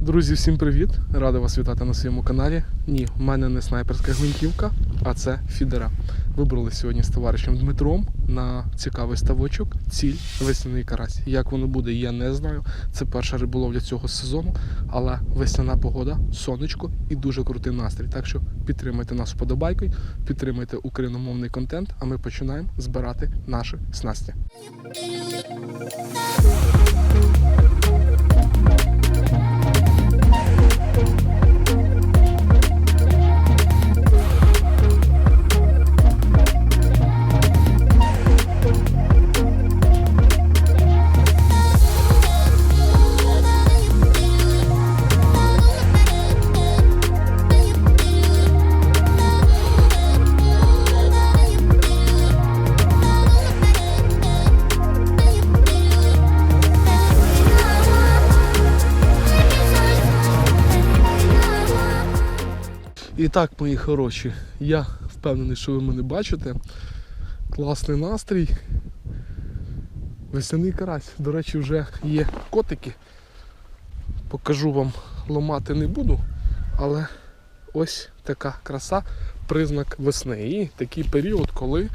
Друзі, всім привіт! Радий вас вітати на своєму каналі. Ні, в мене не снайперська гвинтівка, а це фідера. Вибрали сьогодні з товаришем Дмитром на цікавий ставочок. Ціль весняний карась. Як воно буде, я не знаю. Це перша риболовля цього сезону, але весняна погода, сонечко і дуже крутий настрій. Так що підтримайте нас вподобайкою, підтримайте україномовний контент, а ми починаємо збирати наші снасті. І так, мої хороші, я впевнений, що ви мене бачите. Класний настрій. Весняний карась. До речі, вже є котики. Покажу вам, ламати не буду, але ось така краса, признак весни. І такий період, коли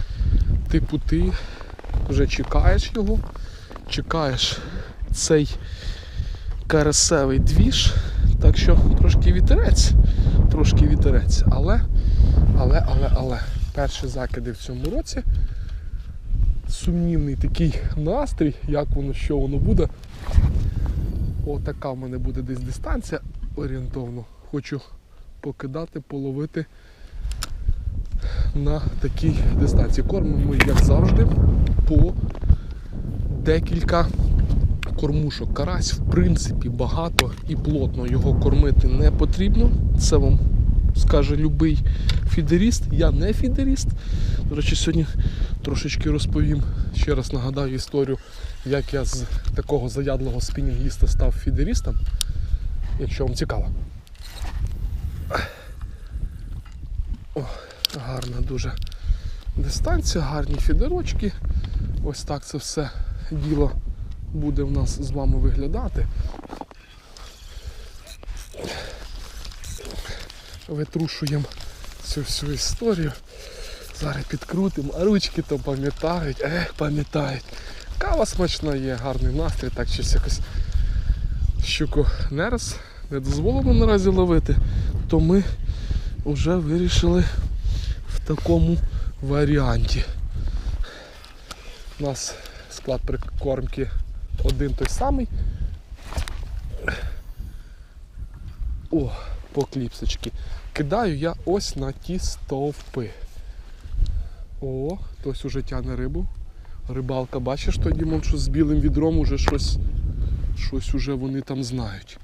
типу ти вже чекаєш його, чекаєш цей карасевий двіж. Так що трошки вітерець, трошки вітерець, але, але, але, але, перші закиди в цьому році. Сумнівний такий настрій, як воно, що воно буде. Отака в мене буде десь дистанція орієнтовно. Хочу покидати, половити на такій дистанції. Кормимо, як завжди, по декілька кормушок. Карась, в принципі, багато і плотно його кормити не потрібно. Це вам скаже любий фідеріст. Я не фідеріст. До речі, сьогодні трошечки розповім. Ще раз нагадаю історію, як я з такого заядлого спінінгіста став фідерістом. Якщо вам цікаво. О, гарна дуже дистанція, гарні фідерочки. Ось так це все діло буде в нас з вами виглядати. Витрушуємо цю всю історію. Зараз підкрутимо, а ручки то пам'ятають, ех, пам'ятають. Кава смачна є, гарний настрій, так щось якось щуку не раз не дозволено наразі ловити, то ми вже вирішили в такому варіанті. У нас склад прикормки один той самий. О, по кліпсочки. Кидаю я ось на ті стовпи. О, хтось уже тяне рибу. Рибалка, бачиш, то Дімон, що з білим відром уже щось, щось уже вони там знають.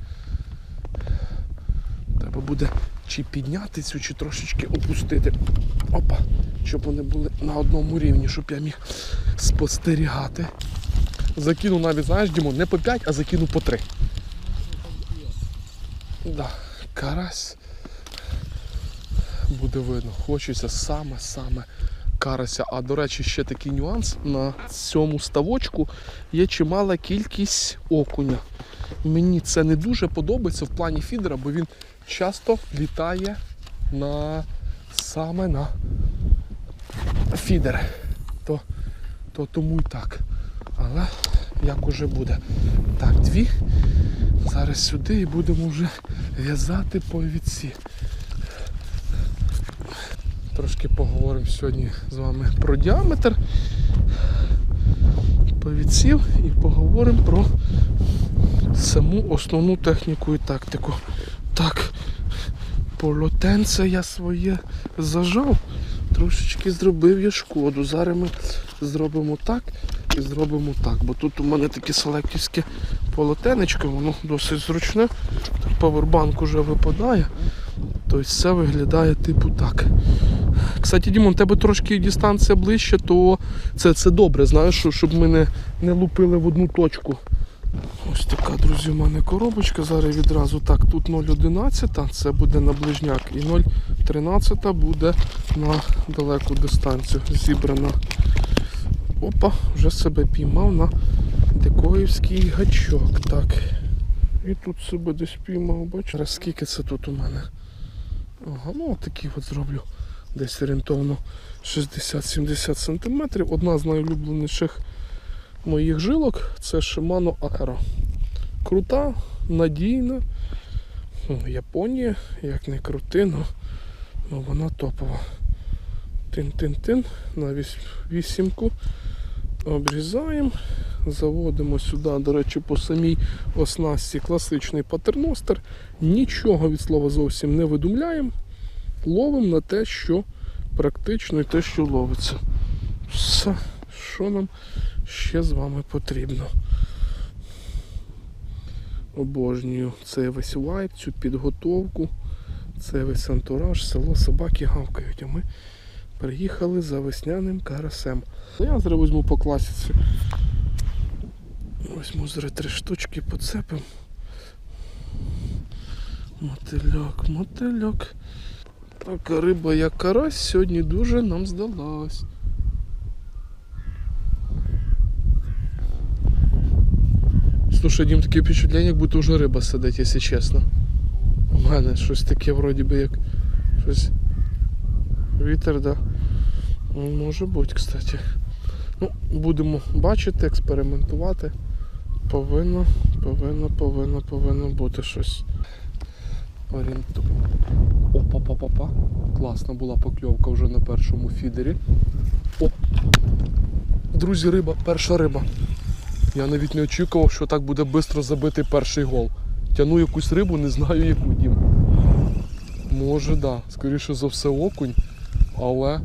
Треба буде чи підняти цю, чи трошечки опустити. Опа, щоб вони були на одному рівні, щоб я міг спостерігати. Закину навіть, знаєш, Дімон, не по 5, а закину по 3. Да, карась буде видно. Хочеться саме-саме карася. А до речі, ще такий нюанс. На цьому ставочку є чимала кількість окуня. Мені це не дуже подобається в плані фідера, бо він часто літає на саме на фідер. То, то тому і так. Але як уже буде. Так, дві. Зараз сюди і будемо вже в'язати повідці. Трошки поговоримо сьогодні з вами про діаметр повідців і поговоримо про саму основну техніку і тактику. Так, полотенце я своє зажав, трошечки зробив я шкоду. Зараз ми зробимо так і зробимо так. Бо тут у мене таке селектівське полотенечко, воно досить зручне. Так, Павербанк уже випадає. Тобто все виглядає типу так. Кстати, Дімон, тебе трошки дистанція ближче, то це, це добре, знаєш, щоб ми не, не лупили в одну точку. Ось така, друзі, у мене коробочка. Зараз відразу так, тут 0,11, це буде на ближняк, і 0,13 буде на далеку дистанцію. Зібрана. Опа, вже себе піймав на дикоївський гачок. Так. І тут себе десь піймав, бачиш. Зараз скільки це тут у мене? Ага, ну от такий от зроблю. Десь орієнтовно 60-70 см. Одна з найулюбленіших моїх жилок це Shimano Aero. Крута, надійна. Ну, Японія, як не крути, ну, ну вона топова. Тин-тин-тин на вісімку. Обрізаємо. Заводимо сюди, до речі, по самій оснастці класичний патерностер. Нічого від слова зовсім не видумляємо. Ловимо на те, що практично і те, що ловиться. Все, що нам ще з вами потрібно. Обожнюю цей весь вайб, цю підготовку, цей весь антураж, село собаки гавкають, а ми приїхали за весняним карасем. Я зараз візьму по класіці. Візьму зараз три штучки, поцепимо. Мотильок, мотильок. Така риба, як карась, сьогодні дуже нам здалась. Слушай, Дім, таке впечатлення, як будто вже риба сидить, якщо чесно. У мене щось таке вроді би як щось. Вітер, да. Ну, Може бути, кстати. Ну, будемо бачити, експериментувати. Повинно, повинно, повинно, повинно бути щось. Орієнту. Опа-па-па-па. Класна була покльовка вже на першому фідері. О! Друзі, риба, перша риба. Я навіть не очікував, що так буде швидко забитий перший гол. Тяну якусь рибу, не знаю яку дім. Може, да. Скоріше за все окунь, але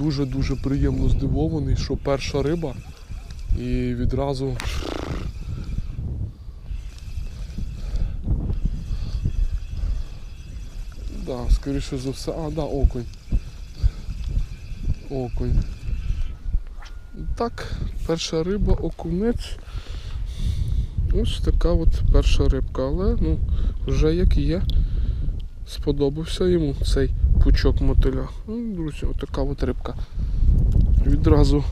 дуже-дуже приємно здивований, що перша риба і відразу. Да, скоріше за все. А, да, окунь. Окунь. Так, перша риба, окунець. Ось така от перша рибка, але ну, вже як є. Сподобався йому цей пучок мотиля. Ну, друзі, отака от рибка. Відразу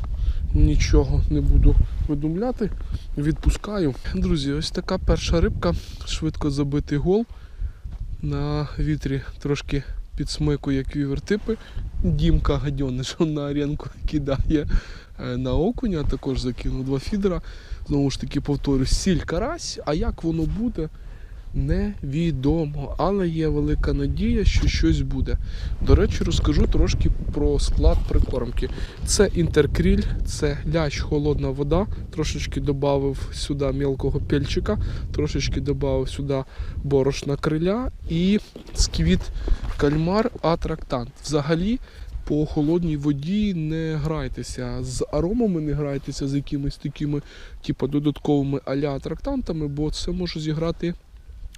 нічого не буду видумляти. Відпускаю. Друзі, ось така перша рибка. Швидко забитий гол. На вітрі трошки підсмикує квівертипи. Дімка гадьониш на аренку кидає е, на окуня, також закинув два фідера. Знову ж таки повторюю, сіль карась, а як воно буде, невідомо. Але є велика надія, що щось буде. До речі, розкажу трошки про склад прикормки. Це інтеркріль, це лящ, холодна вода. Трошечки додав сюди мілкого пельчика, трошечки додав сюди борошна криля і сквіт кальмар атрактант. Взагалі по холодній воді не грайтеся, з аромами не грайтеся, з якимись такими, типу, додатковими аля атрактантами, бо це може зіграти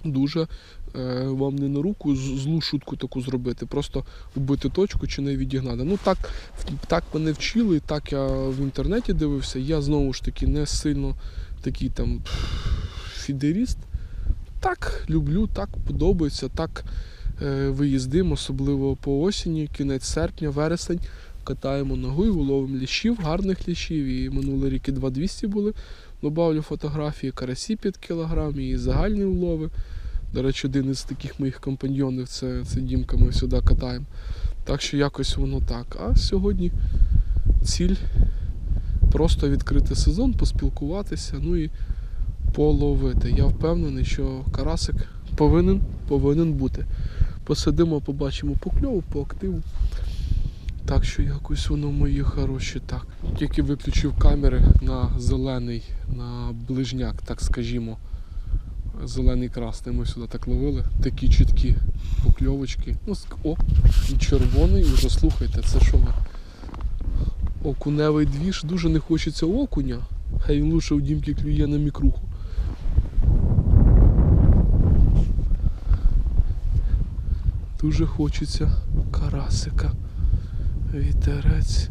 дуже е, вам не на руку злу шутку таку зробити, просто вбити точку чи не відігнати. Ну так, так мене вчили, так я в інтернеті дивився. Я знову ж таки не сильно такий там фідеріст. Так, люблю, так подобається, так е, виїздимо, особливо по осені, кінець серпня, вересень. Катаємо ногою, ловимо ліщів, гарних ліщів. І минулий рік і 2200 були. Добавлю фотографії карасі під кілограм і загальні улови. До речі, один із таких моїх компаньйонів це, це Дімка, ми сюди катаємо. Так що якось воно так. А сьогодні ціль просто відкрити сезон, поспілкуватися, ну і половити. Я впевнений, що карасик повинен, повинен бути. Посидимо, побачимо покльову, по активу. Так що якось воно мої хороші так. Тільки виключив камери на зелений, на ближняк, так скажімо. Зелений красний ми сюди так ловили. Такі чіткі покльовочки. Ну, о, і червоний, уже слухайте, це що ви? Окуневий двіж, дуже не хочеться окуня. Хай він лучше у дімки клює на мікруху. Дуже хочеться карасика. Вітерець.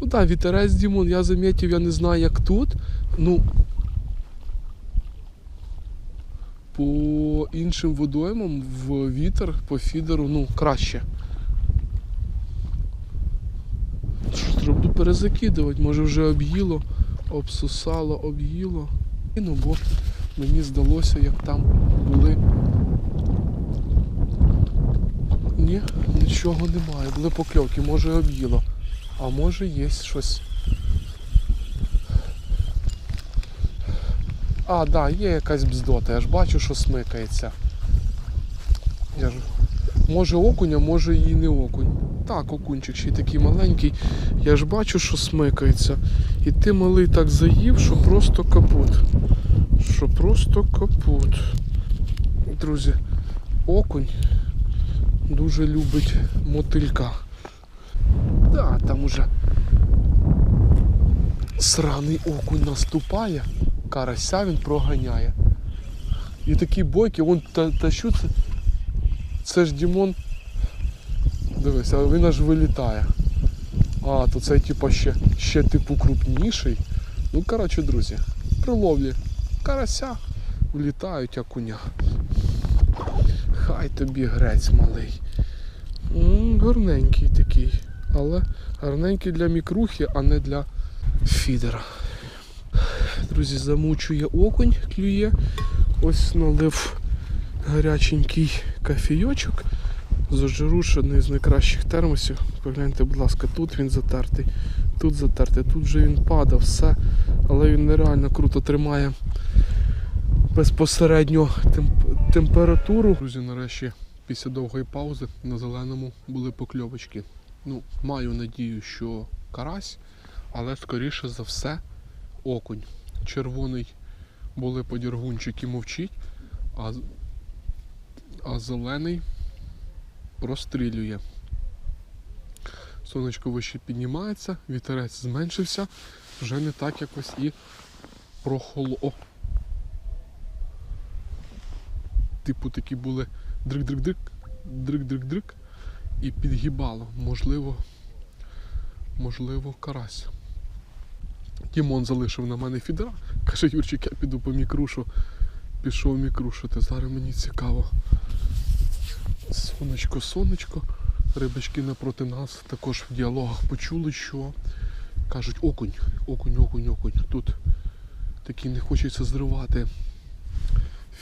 Ну так, вітерець, Дімон, я замітив, я не знаю, як тут. Ну. по іншим водоймам в вітер по фідеру ну, краще. Що треба перезакидувати, може вже об'їло, обсусало, об'їло. І, Ну, бо мені здалося, як там були. Ні, нічого немає. Були покльовки, може об'їло. А може є щось. А, так, да, є якась бздота, я ж бачу, що смикається. Я ж... Може окунь, а може і не окунь. Так, окунчик ще й такий маленький. Я ж бачу, що смикається. І ти малий так заїв, що просто капут. Що просто капут. Друзі, окунь дуже любить мотилька. Да, там уже сраний окунь наступає, карася він проганяє. І такі бойки, вон та, та це? Це ж Дімон. Дивись, а він аж вилітає. А, то цей типа ще, ще типу крупніший. Ну, коротше, друзі, при ловлі карася влітають окуня. Хай тобі грець малий. М, Гарненький такий. Але гарненький для мікрухи, а не для фідера. Друзі, замучує окунь, клює. Ось налив гаряченький кофійочок. Зажиру одне з найкращих термосів. Погляньте, будь ласка, тут він затертий, тут затертий, тут вже він падав, все. Але він нереально круто тримає безпосередньо температуру. Друзі, нарешті, після довгої паузи на зеленому були покльовочки. Ну, маю надію, що карась, але скоріше за все окунь. Червоний були подіргунчики мовчить, а, а зелений розстрілює. Сонечко вище піднімається, вітерець зменшився, вже не так якось і прохоло. О! Типу такі були дрик-дрик-дрик, дрик-дрик-дрик і підгибало. Можливо, можливо, карась. Дімон залишив на мене фідера. Каже, Юрчик, я піду по мікрушу. Пішов мікрушити. Зараз мені цікаво. Сонечко, сонечко. Рибачки напроти нас також в діалогах почули, що кажуть окунь, окунь, окунь, окунь. Тут такий не хочеться зривати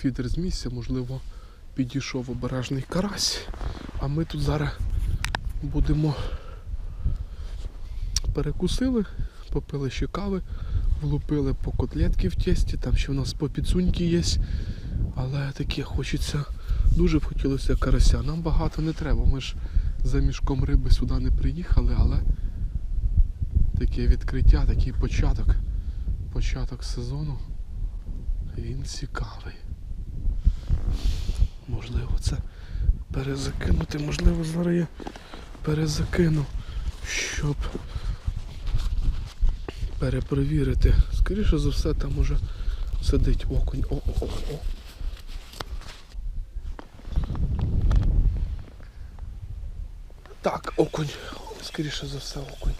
фідер з місця, можливо, підійшов обережний карась. А ми тут зараз будемо перекусили, попили ще кави, влупили по котлетки в тісті, там ще в нас по підсуньки є. Але таке хочеться, дуже б хотілося карася. Нам багато не треба. Ми ж за мішком риби сюди не приїхали, але таке відкриття, такий початок, початок сезону. Він цікавий. Можливо, це перезакинути, можливо, зараз я перезакину, щоб перепровірити. Скоріше за все, там уже сидить окунь. О-о-о. Так, окунь. Скоріше за все, окунь.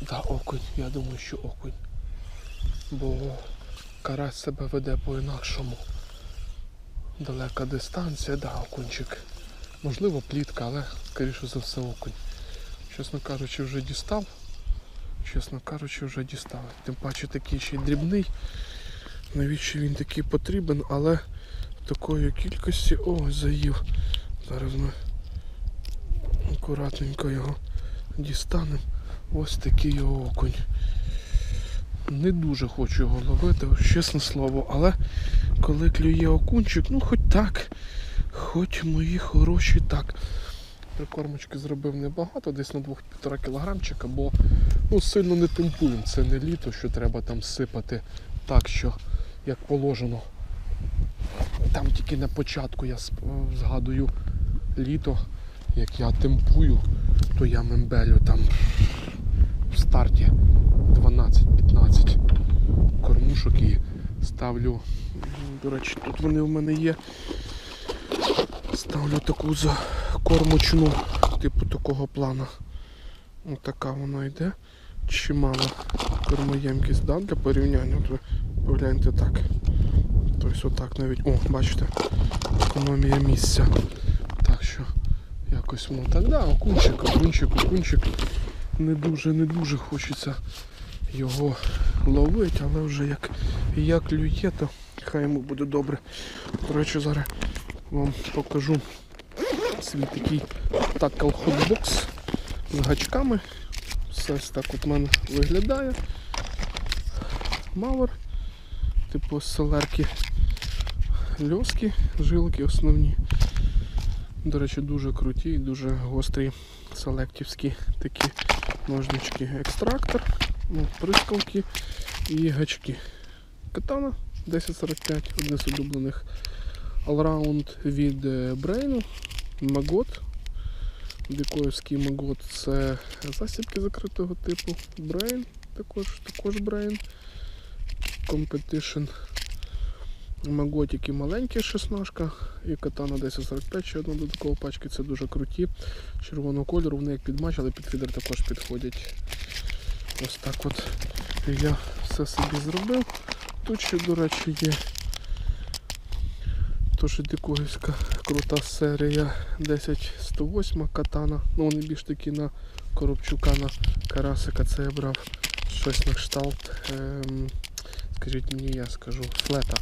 Да, окунь. Я думаю, що окунь. Бо карась себе веде по-інакшому. Далека дистанція, да, окунчик. Можливо, плітка, але скоріше за все окунь. Чесно кажучи, вже дістав. Чесно кажучи, вже дістав. Тим паче такий ще й дрібний. Навіщо він такий потрібен, але такої кількості... О, заїв. Зараз ми акуратненько його дістанемо. Ось такий його окунь. Не дуже хочу його ловити, чесне слово, але коли клює окунчик, ну хоч так, хоч мої хороші так. Прикормочки зробив небагато, десь на 2-1,5 кілограмчика, бо ну, сильно не темпуємо. Це не літо, що треба там сипати так, що як положено. Там тільки на початку я згадую літо, як я темпую, то я мембелю там в старті 12-15 кормушок і ставлю. До речі, тут вони в мене є. Ставлю таку закормочну, типу такого плана. Ось така вона йде. Чимала кормоємкість да, для порівняння. От ви погляньте так. Тобто отак навіть. О, бачите, економія місця. Так що якось воно так. Да, окунчик, окунчик, окунчик. Не дуже, не дуже хочеться його ловити, але вже як, як клює, то хай йому буде добре. До речі, зараз вам покажу свій такий такал хотбокс з гачками. Все ось так от в мене виглядає. Мавер, типу селерки, льоски, жилки основні. До речі, дуже круті і дуже гострі селектівські такі ножнички. Екстрактор, ну, прискалки і гачки. Катана 1045, одне з улюблених Allround від е, Brain. Магот. Дикоївський магот це засібки закритого типу. Brain, також, також Brain. Competition. Маготики маленькі 16 і катана 1045, ще одна додаткова пачки, це дуже круті. Червоного кольору, вони як під матч, але під фідер також підходять. Ось так от я все собі зробив. Тут ще, до речі, є Тож дикоївська крута серія 10108 катана. Ну вони більш такі на Коробчука, на Карасика це я брав щось на кшталт. Ем, скажіть мені, я скажу, флета.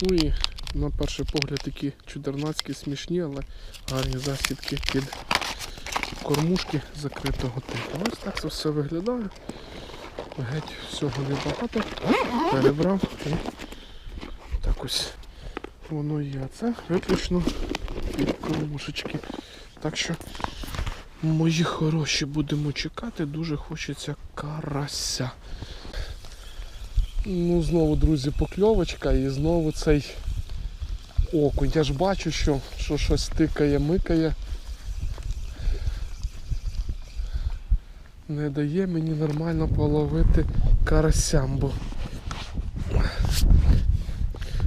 Ну і на перший погляд такі чудернацькі, смішні, але гарні засідки під кормушки закритого типу. Ось так це все виглядає. Геть всього небагато. Перебрав і так ось воно є. А Це виключно під кормушечки. Так що, мої хороші, будемо чекати. Дуже хочеться карася. Ну, знову, друзі, покльовочка і знову цей окунь. Я ж бачу, що, що щось тикає, микає. Не дає мені нормально половити карасямбу.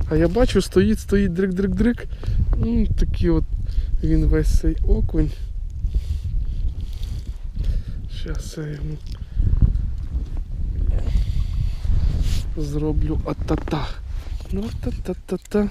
А я бачу, стоїть, стоїть дрик-дрик-дрик. Ну, такий от він весь цей окунь. Зараз я йому зроблю атата. Ну та-та-та-та.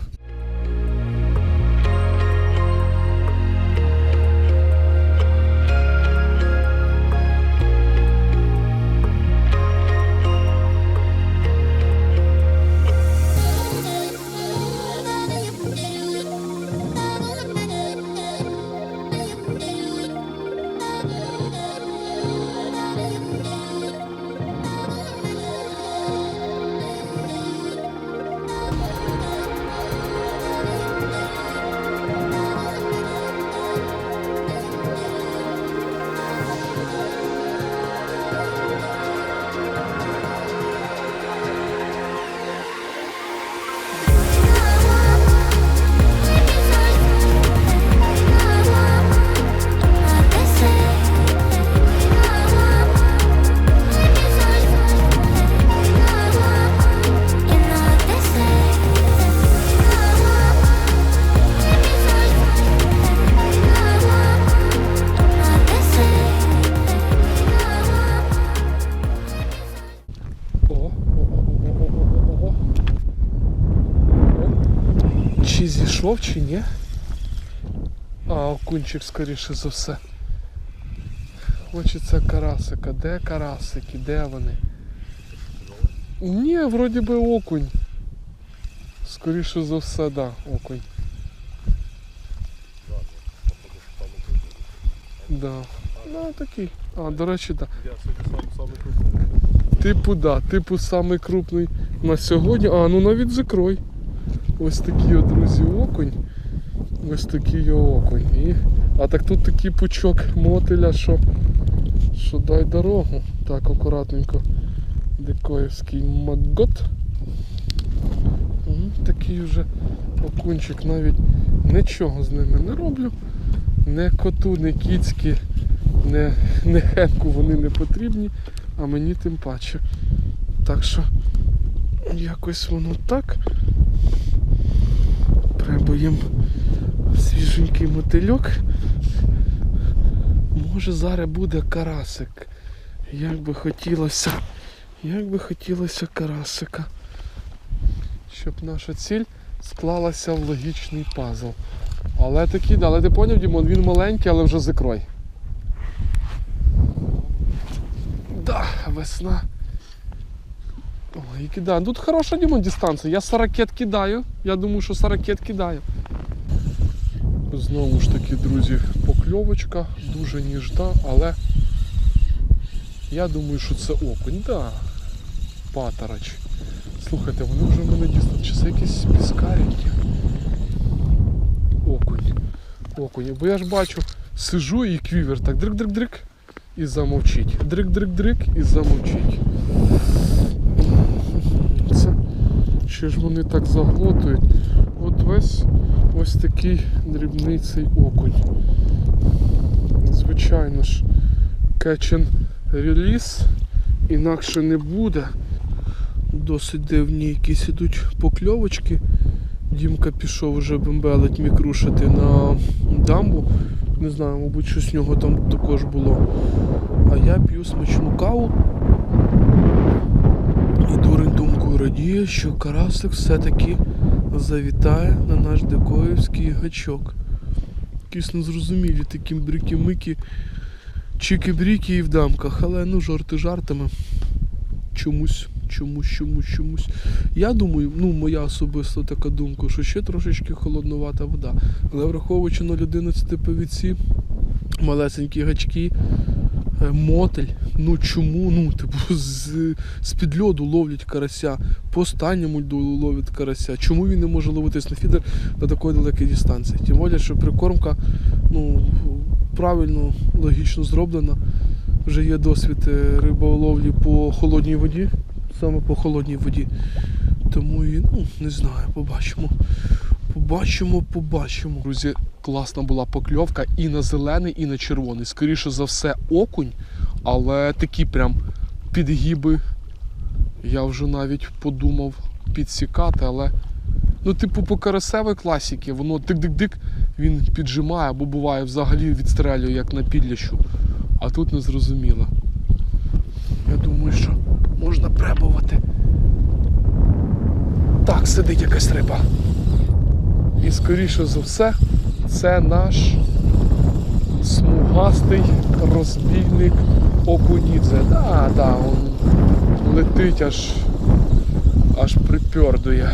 Чи зійшов, чи ні? А, окунчик, скоріше за все. Хочеться карасика. Де карасики? Де вони? Ні, вроді би окунь. Скоріше за все, да, окунь. Да. Ну такий. А, до речі, да. Самий крупний. Типу, да, типу самий крупний на сьогодні. А, ну навіть закрой. Ось такий от, друзі, окунь. Ось такий окунь. І... А так тут такий пучок мотиля, що, що дай дорогу. Так, акуратненько. Дикоївський магот. Такий вже окунчик навіть нічого з ними не роблю. Не коту, не кіцькі, не, не хенку вони не потрібні а мені тим паче. Так що якось воно так. Треба їм свіженький мотильок. Може зараз буде карасик. Як би хотілося. Як би хотілося карасика. Щоб наша ціль склалася в логічний пазл. Але такий, але ти поняв, Дімон, він маленький, але вже з ікрой. Да, весна. Ой, і кидаю. Тут хороша Дімон дистанція. Я 40 кидаю. Я думаю, що 40 кидаю. Знову ж таки, друзі, покльовочка, дуже ніжна, але я думаю, що це окунь. Да. Патарач. Слухайте, вони вже в мене дійсно. Чи це якісь піскарики? Окунь. Окунь. Бо я ж бачу, сижу і квівер так дрик-дрик-дрик і замовчить. Дрик-дрик-дрик і замовчить. Чи ж вони так заглотують? От весь ось такий дрібний цей окунь. Звичайно ж, and release інакше не буде. Досить дивні якісь ідуть покльовочки. Дімка пішов вже бембелить мікрушити на дамбу. Не знаю, мабуть, щось в нього там також було. А я п'ю смачну каву. І дурень думкою радіє, що карасик все-таки завітає на наш дикоївський гачок. Якісь незрозумілі такі брики-мики, чики-бріки і в дамках, але ну жарти жартами. Чомусь, чомусь, чомусь, чомусь. Я думаю, ну моя особиста така думка, що ще трошечки холоднувата вода. Але враховуючи 0,11 повіці, малесенькі гачки, мотель. Ну чому? Ну, типу, з, з-під льоду ловлять карася, по останньому льду ловлять карася. Чому він не може ловитись на фідер на такої далекій дистанції? Тим більше, що прикормка ну, правильно, логічно зроблена. Вже є досвід е, риболовлі по холодній воді, саме по холодній воді. Тому і ну, не знаю, побачимо. Побачимо, побачимо. Друзі, класна була покльовка і на зелений, і на червоний. Скоріше за все, окунь, але такі прям підгіби. Я вже навіть подумав підсікати, але. Ну, типу, по карасевій класіки, воно тик-дик-дик, він піджимає, або буває взагалі відстрелює, як на підлящу. А тут не зрозуміло. Я думаю, що можна пробувати. Так, сидить якась риба. І скоріше за все, це наш смугастий розбійник Окунідзе. Да, да, він летить аж аж припьордує.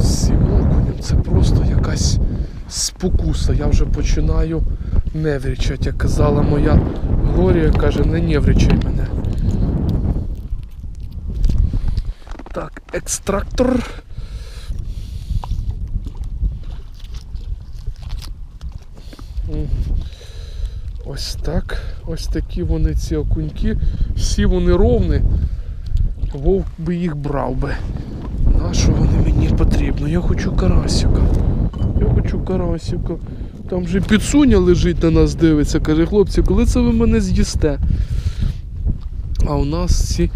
Цим окунем це просто якась спокуса. Я вже починаю неврічать. Як казала моя Глорія, каже, не неврічай мене. Так, екстрактор. Ось так. Ось такі вони ці окуньки. Всі вони ровні. Вовк би їх брав би. На що вони мені потрібно? Я хочу карасика. Я хочу карасика. Там же підсуня лежить на нас дивиться. Каже, хлопці, коли це ви мене з'їсте? А у нас ці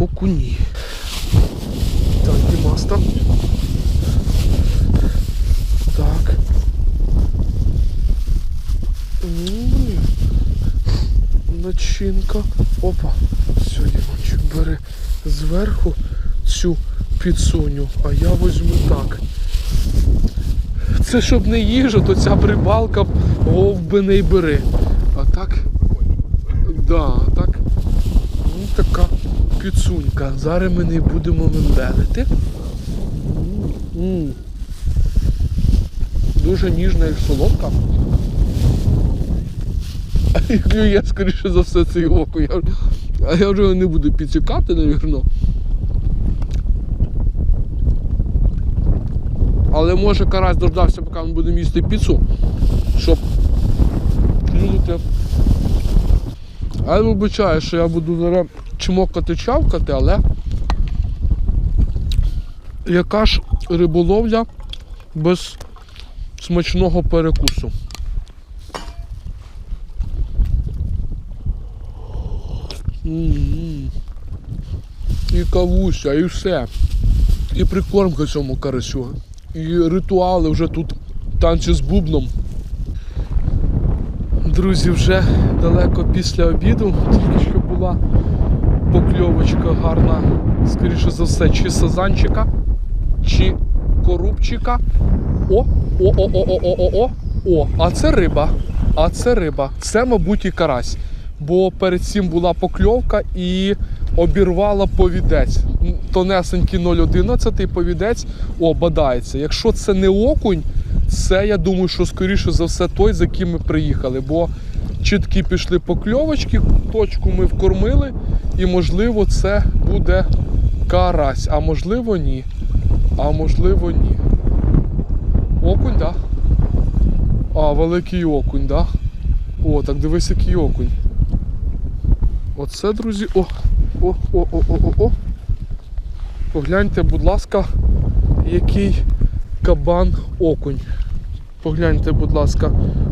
окуні. Так, Дімаста. Так. М, Начинка. Опа. Все, Іванчик, бери зверху цю підсуню, а я возьму так. Це щоб не їжа, то ця прибалка вовк не бери. А так. Да, так. Підсунька. Зараз ми не будемо мембелити. Дуже ніжна і солодка. А як я скоріше за все цей око. Я, а я вже не буду підсікати, навірно. Але може карась дождався, поки він буде їсти піцу, щоб клюнути. А я вибачаю, що я буду зараз чмокати чавкати, але яка ж риболовля без смачного перекусу. І кавуся, і все. І прикормка цьому карасю. І ритуали вже тут танці з бубном. Друзі, вже далеко після обіду, тільки що була покльовочка гарна, скоріше за все, чи сазанчика. чи корубчика. О, о, о, о, о, о, о, о. О, а це риба. А це риба. Це, мабуть, і карась. Бо перед цим була покльовка і обірвала повідець. Тонесенький 0,11 повідець о, бадається. Якщо це не окунь, це я думаю, що скоріше за все той, за ким ми приїхали. Бо чіткі пішли покльовочки, точку ми вкормили, і можливо це буде карась, а можливо ні. А можливо ні. Окунь, так? Да? А, великий окунь, так? Да? О, так дивись, який окунь. Оце, друзі. О, о, о, о, о, о, о. Погляньте, будь ласка, який кабан окунь. Погляньте, будь ласка.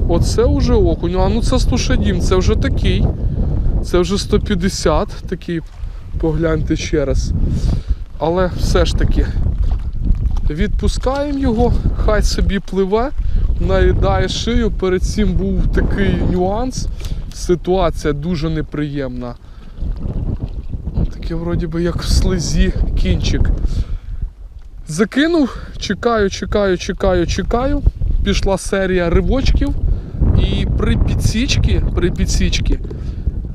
Оце вже окунь. А ну це стушадім, це вже такий. Це вже 150 такий. Погляньте ще раз. Але все ж таки відпускаємо його, хай собі пливе, наїдає шию. Перед цим був такий нюанс. Ситуація дуже неприємна. Ну, Таке вроді би як в слезі кінчик. Закинув, чекаю, чекаю, чекаю, чекаю. Пішла серія ривочків. І при підсічці, при підсічці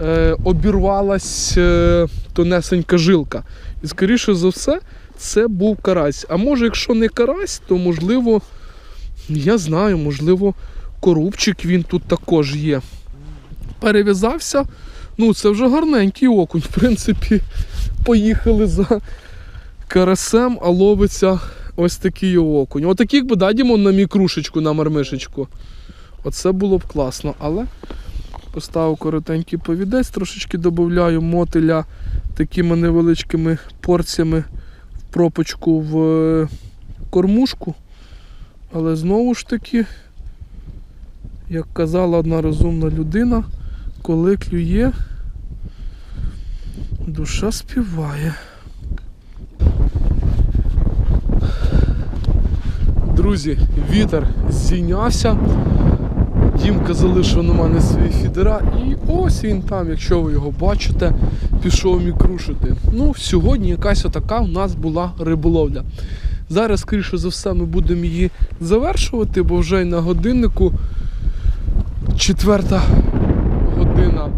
е, обірвалась е, тонесенька жилка. І скоріше за все, це був карась. А може, якщо не карась, то можливо, я знаю, можливо, корубчик він тут також є. Перев'язався. Ну, це вже гарненький окунь. В принципі, поїхали за карасем, а ловиться ось такий окунь. Отаких би дадімо на мікрушечку, на мармишечку. Оце було б класно, але поставив коротенький повідець, трошечки додаю мотиля такими невеличкими порціями в пропочку в е, кормушку. Але знову ж таки, як казала одна розумна людина, коли клює, душа співає. Друзі, вітер зійнявся. Дімка залишив на мене свої фідера. І ось він там, якщо ви його бачите, пішов мікрушити. Ну, сьогодні якась отака у нас була риболовля. Зараз, скоріше за все, ми будемо її завершувати, бо вже й на годиннику четверта година.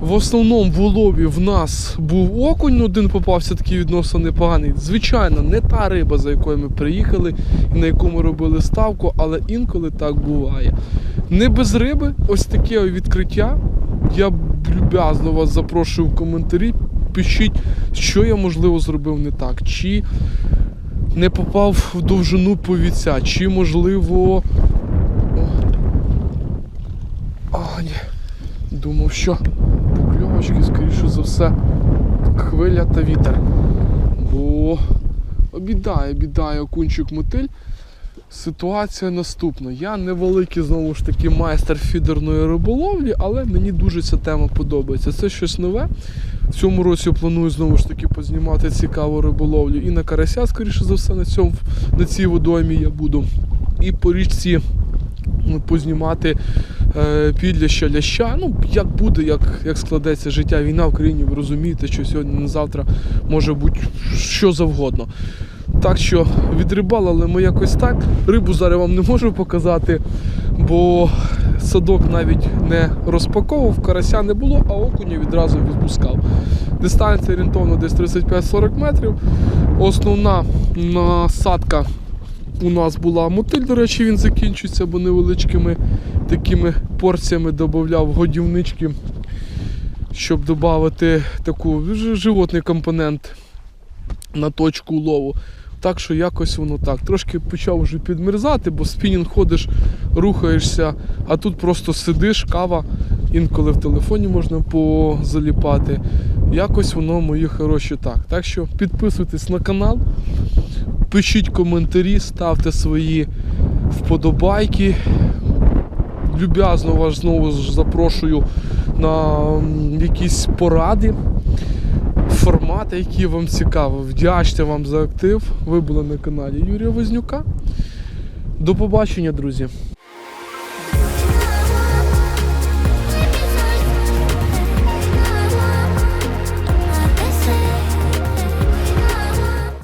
В основному в улові в нас був окунь, один попався такий відносно непоганий. Звичайно, не та риба, за якою ми приїхали і на яку ми робили ставку, але інколи так буває. Не без риби, ось таке відкриття. Я люб'язно вас запрошую в коментарі. Пишіть, що я можливо зробив не так, чи не попав в довжину повіця, чи можливо. А, ні. Думав, що покльовочки, скоріше за все, хвиля та вітер. Бо обідає, бідає окунчик мотиль. Ситуація наступна. Я невеликий, знову ж таки, майстер фідерної риболовлі, але мені дуже ця тема подобається. Це щось нове. В цьому році планую знову ж таки познімати цікаву риболовлю. І на карася, скоріше за все, на, цьому, на цій водоймі я буду. І по річці ну, познімати е, підляща ляща. Ну, як буде, як, як складеться життя, війна в країні, ви розумієте, що сьогодні на завтра може бути що завгодно. Так що відрибалили ми якось так. Рибу зараз вам не можу показати, бо садок навіть не розпаковував, карася не було, а окуня відразу відпускав. Дистанція орієнтовно десь 35-40 метрів. Основна насадка у нас була мотиль, до речі, він закінчується, бо невеличкими такими порціями додавав годівнички, щоб додати животний компонент на точку лову. Так що якось воно так. Трошки почав вже підмерзати, бо спінінг ходиш, рухаєшся, а тут просто сидиш, кава, інколи в телефоні можна позаліпати. Якось воно, мої хороші, так. Так що підписуйтесь на канал, пишіть коментарі, ставте свої вподобайки. Люб'язно вас знову ж запрошую на якісь поради формати, які вам цікаво. Вдячте вам за актив. Ви були на каналі Юрія Вознюка. До побачення, друзі!